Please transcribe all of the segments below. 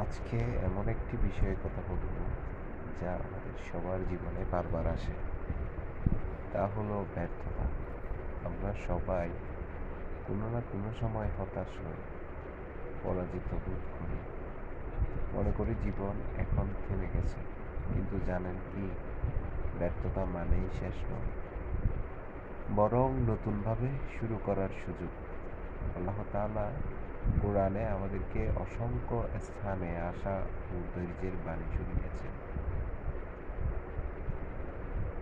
আজকে এমন একটি বিষয়ে কথা বলব যা আমাদের সবার জীবনে বারবার আসে। তা হলো ব্যর্থতা। আমরা সবাই কোনো না কোনো সময় হতাশ হই, পরাজিত বোধ করি। মনে করি জীবন এখন থেমে গেছে, কিন্তু জানেন কি, ব্যর্থতা মানেই শেষ নয়। বরং নতুনভাবে শুরু করার সুযোগ। আল্লাহ তাআলা কোরআনে আমাদেরকে অসংখ্য স্থানে আশা ও ধৈর্যের বাণী শুনিয়েছেন।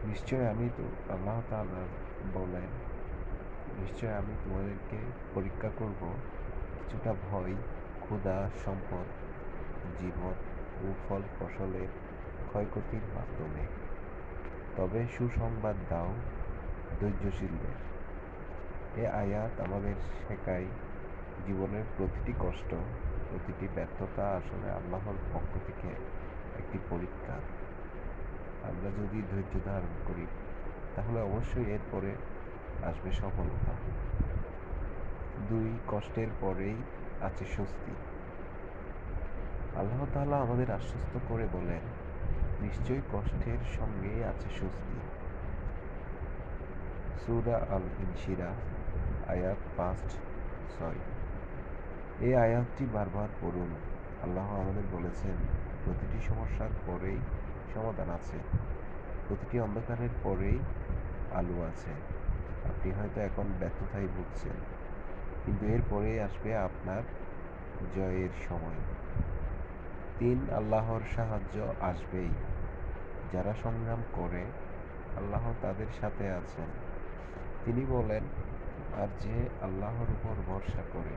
নিশ্চয় আমি তো আল্লাহ তাআলা বলেন, নিশ্চয় আমি তোমাদেরকে পরীক্ষা করব, কিছুটা ভয়, ক্ষুধা, সম্পদ, জীবন ও ফল ফসলের ক্ষয়ক্ষতির মাধ্যমে। তবে সুসংবাদ দাও, ধৈর্যশীলদের। এ আয়াত আমাদের শেখায় জীবনের প্রতিটি কষ্ট, প্রতিটি ব্যর্থতা আসলে আল্লাহর পক্ষ থেকে একটি পরীক্ষা। আমরা যদি ধৈর্য ধারণ করি, তাহলে অবশ্যই এরপরে আসবে সফলতা। দুই, কষ্টের পরেই আছে স্বস্তি। আল্লাহ তাআলা আমাদের আশ্বস্ত করে বলেন, নিশ্চয়ই কষ্টের সঙ্গেই আছে স্বস্তি। সুরা আল ইনশিরা আয়াত পাঁচ, ছয়। এই আয়াতটি বারবার পড়ুন। আল্লাহ আমাদের বলেছেন, প্রতিটি সমস্যার পরেই সমাধান আছে। প্রতিটি অন্ধকারের পরেই আলো আছে। আপনি হয়তো এখন ব্যর্থতায় ভুগছেন, কিন্তু এরপরেই আসবে আপনার জয়ের সময়। তিন, আল্লাহর সাহায্য আসবেই। যারা সংগ্রাম করে, আল্লাহ তাদের সাথে আছেন। তিনি বলেন আর যে আল্লাহর উপর ভরসা করে।